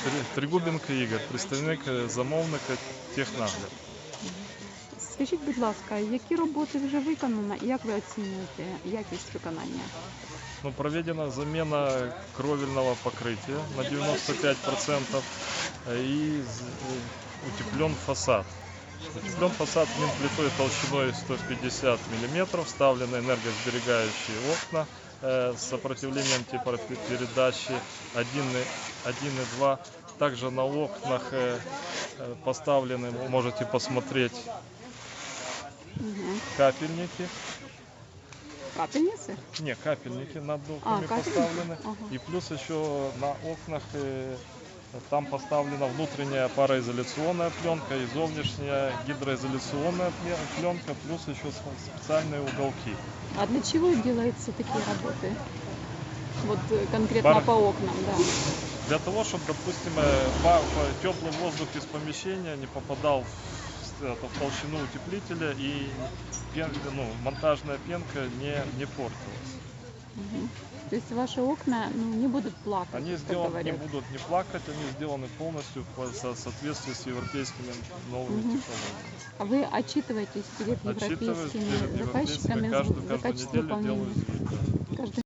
Три- Тригубенко Ігор, представник е, замовника технагляд. Скажіть, будь ласка, які роботи вже виконано і як ви оцінюєте якість виконання? Ну, проведена замена кровельного покрытия на 95% э, и з- э, утеплен фасад. Утеплен фасад плитой толщиной 150 мм, вставлены энергосберегающие окна э, с сопротивлением теплопередачи 1,2. Также на окнах э, э, поставлены, можете посмотреть, Угу. капельники. Капельниці? Не, капельники над А, окнами капельники? поставлены. Ага. И плюс еще на окнах э, там поставлена внутренняя пароизоляционная пленка и внешняя гидроизоляционная пле- пленка, плюс еще специальные уголки. А для чего делаются такие работы? Вот э, конкретно Бар- по окнам, да. Для того, чтобы, допустим, э, па- теплый воздух из помещения не попадал в, с- это, в толщину утеплителя и пен- ну, монтажная пенка не, не портилась. Мгм. То есть ваши окна ну, не будут плакать, Они сделаны, не говорят. будут не плакать, они сделаны полностью по со- соответствии с европейскими новыми Мгм. технологиями. А вы отчитываетесь перед Отчитываюсь европейскими перед заказчиками европейскими, каждую, за каждую неделю делаю звіт.